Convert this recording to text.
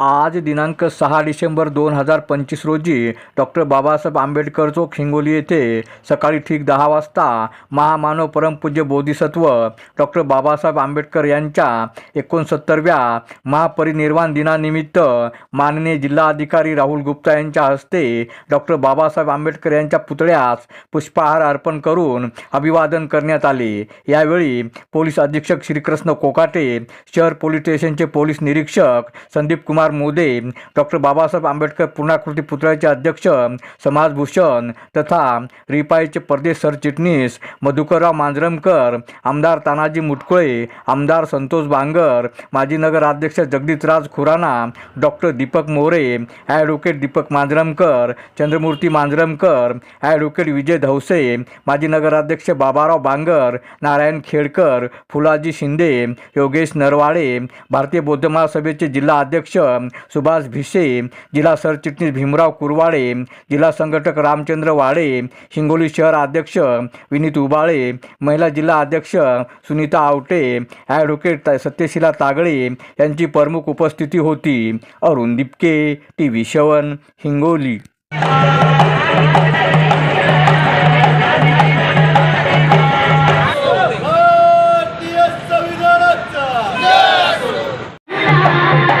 आज दिनांक सहा डिसेंबर दोन हजार पंचवीस रोजी डॉक्टर बाबासाहेब आंबेडकर चौक हिंगोली येथे सकाळी ठीक दहा वाजता महामानव परमपूज्य बोधिसत्व डॉक्टर बाबासाहेब आंबेडकर यांच्या एकोणसत्तरव्या महापरिनिर्वाण दिनानिमित्त माननीय जिल्हाधिकारी राहुल गुप्ता यांच्या हस्ते डॉक्टर बाबासाहेब आंबेडकर यांच्या पुतळ्यास पुष्पहार अर्पण करून अभिवादन करण्यात आले. यावेळी पोलीस अधीक्षक श्रीकृष्ण कोकाटे शहर पोलीस स्टेशनचे पोलीस निरीक्षक संदीप कुमार मोदे डॉक्टर बाबासाहेब आंबेडकर पूर्णाकृती पुतळ्याचे अध्यक्ष समाजभूषण तथा रिपाईचे प्रदेश सरचिटणीस मधुकरराव मांजरमकर आमदार तानाजी मुटकुळे आमदार संतोष बांगर माजी नगराध्यक्ष Jagdishraj Khurana doctor Deepak More advocate Deepak Manjaramkar Chandramurti Manjaramkar advocate Vijay Dhavse माजी नगराध्यक्ष बाबाराव बांगर नारायण खेडकर फुलाजी शिंदे योगेश नरवाडे भारतीय बौद्ध महासभेचे जिल्हा अध्यक्ष सुभाष भिसे जिल्हा सरचिटणीस भीमराव कुरवाळे जिल्हा संघटक रामचंद्र वाडे हिंगोली शहर अध्यक्ष विनीत उबाळे महिला जिल्हा अध्यक्ष सुनीता आवटे ॲडव्होकेट सत्यशिला तागळे यांची प्रमुख उपस्थिती होती. अरुण दिपके टी व्ही शवन हिंगोली.